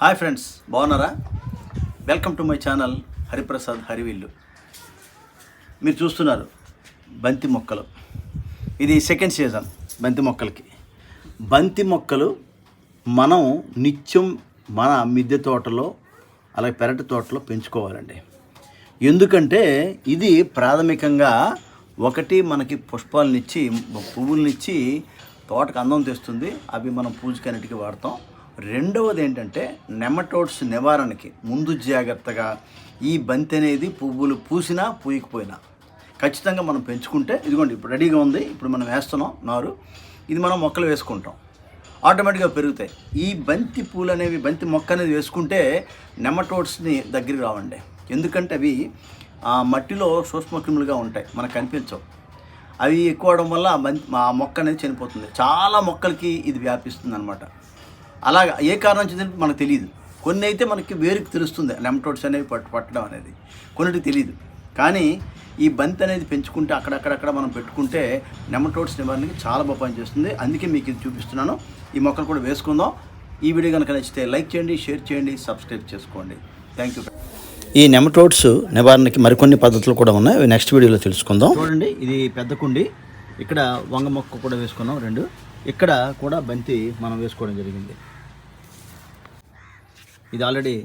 Hi friends బాగున్నారా? Welcome to my channel Hariprasad Harivillu. మీరు చూస్తున్నారు బంతి మొక్కలు. ఇది సెకండ్ సీజన్ బంతి మొక్కలకి. బంతి మొక్కలు మనం నిత్యం మన మిద్దె తోటలో అలాగే పెరటి తోటలో పెంచుకోవాలండి. ఎందుకంటే ఇది ప్రాథమికంగా ఒకటి మనకి పుష్పాలనిచ్చి పువ్వులనిచ్చి తోటకు అందం తెస్తుంది. అవి మనం పూజకన్నిటికీ వాడతాం. రెండవది ఏంటంటే నెమటోడ్స్ నివారణకి ముందు జాగ్రత్తగా ఈ బంతి అనేది పువ్వులు పూసినా పూయకపోయినా. ఖచ్చితంగా మనం పెంచుకుంటే ఇదిగోండి ఇప్పుడు రెడీగా ఉంది ఇప్పుడు మనం వేస్తున్నాం నారు. ఇది మనం మొక్కలు వేసుకుంటాం. ఆటోమేటిక్గా పెరుగుతాయి. ఈ బంతి పూలు అనేవి బంతి మొక్క అనేది వేసుకుంటే నెమటోడ్స్ని దగ్గరికి రావండి. ఎందుకంటే అవి ఆ మట్టిలో సూక్ష్మక్రిములుగా ఉంటాయి మనకు కనిపించవు. అవి ఎక్కువ అవడం వల్ల బంతి ఆ మొక్క అనేది చనిపోతుంది. చాలా మొక్కలకి ఇది వ్యాపిస్తుంది అనమాట అలాగా ఏ కారణం చెందిన మనకు తెలియదు కొన్ని అయితే మనకి వేరుకి తెలుస్తుంది నెమటోడ్స్ అనేవి పట్టు పట్టడం అనేది. కొన్నిటికి తెలియదు కానీ ఈ బంతి అనేది పెంచుకుంటే అక్కడక్కడక్కడ మనం పెట్టుకుంటే నెమటోడ్స్ నివారణకి చాలా బాగా పనిచేస్తుంది. అందుకే మీకు ఇది చూపిస్తున్నాను. ఈ మొక్కలు కూడా వేసుకుందాం. ఈ వీడియో కనుక నచ్చితే లైక్ చేయండి షేర్ చేయండి సబ్స్క్రైబ్ చేసుకోండి. థ్యాంక్ యూ ఈ నెమటోడ్స్ నివారణకి మరికొన్ని పద్ధతులు కూడా ఉన్నాయి. అవి నెక్స్ట్ వీడియోలో తెలుసుకుందాం. చూడండి ఇది పెద్ద కుండి. ఇక్కడ వంగ మొక్క కూడా వేసుకున్నాం రెండు. ఇక్కడ కూడా బంతి మనం వేసుకోవడం జరిగింది. ఇది ఆల్రెడీ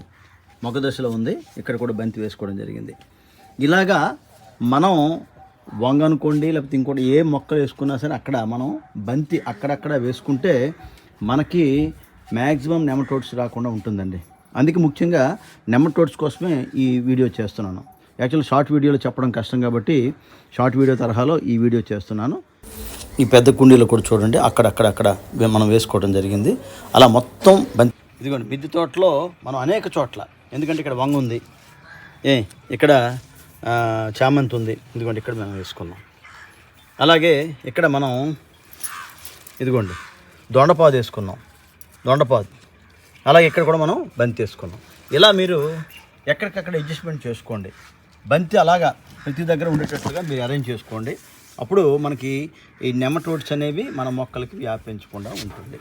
మొగదశలో ఉంది. ఇక్కడ కూడా బంతి వేసుకోవడం జరిగింది. ఇలాగా మనం వంగ అనుకోండి లేకపోతే ఇంకోటి ఏ మొక్కలు వేసుకున్నా సరే అక్కడ మనం బంతి అక్కడక్కడ వేసుకుంటే మనకి మ్యాక్సిమం నెమటోడ్స్ రాకుండా ఉంటుందండి. అందుకే ముఖ్యంగా నెమటోడ్స్ కోసమే ఈ వీడియో చేస్తున్నాను. యాక్చువల్ షార్ట్ వీడియోలో చెప్పడం కష్టం కాబట్టి షార్ట్ వీడియో తరహాలో ఈ వీడియో చేస్తున్నాను. ఈ పెద్ద కుండీలో కూడా చూడండి అక్కడక్కడక్కడ మనం వేసుకోవడం జరిగింది. అలా మొత్తం బంతి ఇదిగోండి మిద్దె తోటలో మనం అనేక చోట్ల ఎందుకంటే ఇక్కడ వంగ ఉంది. ఏ ఇక్కడ చామంతి ఉంది. ఇదిగోండి ఇక్కడ మనం వేసుకున్నాం అలాగే ఇక్కడ మనం ఇదిగోండి దొండపాదు వేసుకున్నాం. దొండపాదు. అలాగే ఇక్కడ కూడా మనం బంతి వేసుకున్నాం. ఇలా మీరు ఎక్కడికక్కడ అడ్జస్ట్మెంట్ చేసుకోండి. బంతి అలాగా ప్రతి దగ్గర ఉండేటట్లుగా మీరు అరేంజ్ చేసుకోండి. అప్పుడు మనకి ఈ నెమటోడ్స్ అనేవి మన మొక్కలకి వ్యాపించకుండా ఉంటుంది.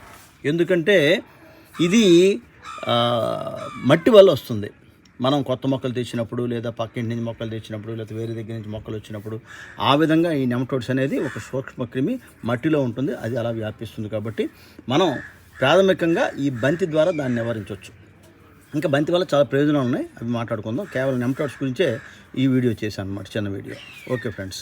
ఎందుకంటే ఇది మట్టి వల్ల వస్తుంది. మనం కొత్త మొక్కలు తెచ్చినప్పుడు లేదా పక్కింటి నుంచి మొక్కలు తెచ్చినప్పుడు లేదా వేరే దగ్గర నుంచి మొక్కలు వచ్చినప్పుడు ఆ విధంగా ఈ నెమటోడ్స్ అనేది ఒక సూక్ష్మక్రిమి మట్టిలో ఉంటుంది. అది అలా వ్యాపిస్తుంది కాబట్టి మనం ప్రాథమికంగా ఈ బంతి ద్వారా దాన్ని నివారించవచ్చు. ఇంకా బంతి వల్ల చాలా ప్రయోజనాలు ఉన్నాయి. అవి మాట్లాడుకుందాం. కేవలం నెమటోడ్స్ గురించే ఈ వీడియో చేశాను అనమాట చిన్న వీడియో. Okay friends.